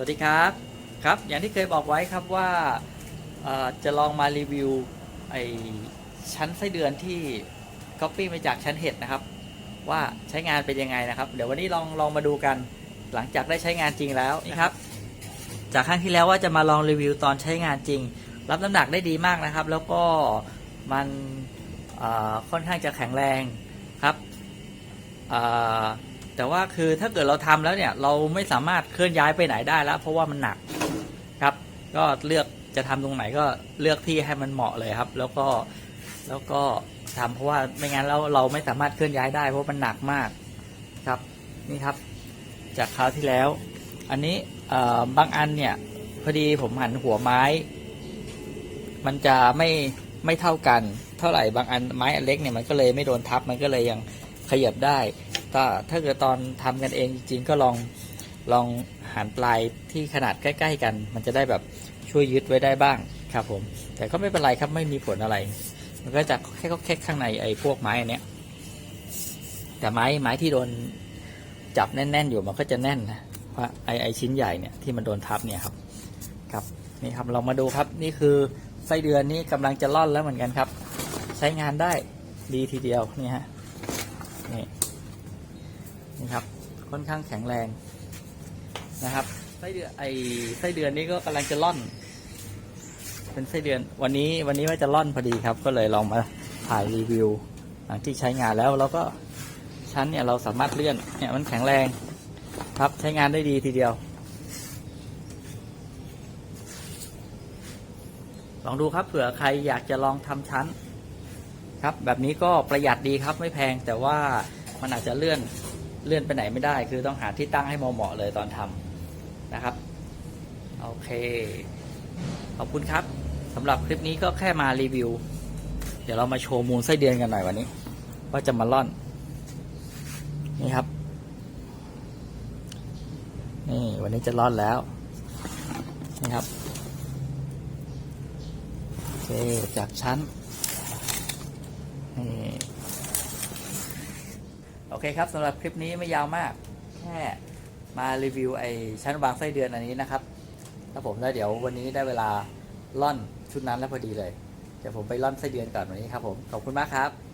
สวัสดีครับครับ อย่างที่เคยบอกไว้ครับว่าจะลองมารีวิวไอชั้นไส้เดือนที่ Copy มาจากชั้นเห็ดนะครับ ว่าใช้งานเป็นยังไงนะครับ เดี๋ยววันนี้ลองลองมาดูกันหลังจากได้ใช้งานจริงแล้วนี่ครับ จากครั้งที่แล้วว่าจะมาลองรีวิวตอนใช้งานจริง รับน้ำหนักได้ดีมากนะครับ แล้วก็มันค่อนข้างจะแข็งแรงครับ แต่ว่าคือถ้าเกิดเราทำแล้วเนี่ย เราไม่สามารถเคลื่อนย้ายไปไหนได้แล้ว เพราะว่ามันหนักครับ ก็เลือกจะทำตรงไหนก็เลือกที่ให้มันเหมาะเลยครับ แล้วก็แล้วก็ทำเพราะว่าไม่งั้นเราเราไม่สามารถเคลื่อนย้ายได้เพราะมันหนักมากครับ นี่ครับ จากคราวที่แล้ว อันนี้บางอันเนี่ยพอดีผมหันหัวไม้ มันจะไม่ไม่เท่ากัน เท่าไหร่บางอันไม้อันเล็กเนี่ยมันก็เลยไม่โดนทับมันก็เลยยัง ขยับได้ถ้าถ้าเกิดตอนทำกันเองจริงๆก็ลองลองหันปลายที่ขนาดใกล้ ๆ กัน มันจะได้แบบช่วยยึดไว้ได้บ้างครับผม แต่ก็ไม่เป็นไรครับไม่มีผลอะไร มันก็จะแค่ก็แค่ข้างในไอ้พวกไม้อันเนี้ยแต่ไม้ไม้ที่โดนจับแน่น ๆ อยู่มันก็จะแน่นนะเพราะไอ้ไอ้ชิ้นใหญ่เนี่ยที่มันโดนทับเนี่ยครับครับนี่ครับเรามาดูครับนี่คือไส้เดือนนี่กำลังจะล่อนแล้วเหมือนกันครับ ใช้งานได้ดีทีเดียวนี่ฮะ นี่นี่ครับ ค่อนข้างแข็งแรงนะครับไส้เดือนไอไส้เดือนนี่ก็กำลังจะล่อน เป็นไส้เดือนวันนี้วันนี้ว่าจะล่อนพอดีครับ ก็เลยลองมาถ่ายรีวิว หลังที่ใช้งานแล้วเราก็ชั้นเนี่ยเราสามารถเลื่อนเนี่ยมันแข็งแรงครับใช้งานได้ดีทีเดียว ลองดูครับเผื่อใครอยากจะลองทำชั้น ครับแบบนี้ก็ประหยัดดีครับไม่แพงแต่ว่ามันอาจจะเลื่อนเลื่อนไปไหนไม่ได้ คือต้องหาที่ตั้งให้เหมาะเลยตอนทำนะครับ โอเค ขอบคุณครับสำหรับคลิปนี้ก็แค่มารีวิว เดี๋ยวเรามาโชว์มูลไส้เดือนกันหน่อยวันนี้ ว่าจะมาล่อน นี่ครับ นี่วันนี้จะล่อนแล้ว นี่ครับ โอเคจากชั้น โอเคครับสำหรับคลิปนี้ไม่ยาวมาก แค่มารีวิวไอชั้นวางไส้เดือนอันนี้นะครับถ้าผมแล้วเดี๋ยววันนี้ได้เวลาล่อนชุดนั้นแล้วพอดีเลย เดี๋ยวผมไปล่อนไส้เดือนก่อนวันนี้ครับผม ขอบคุณมากครับ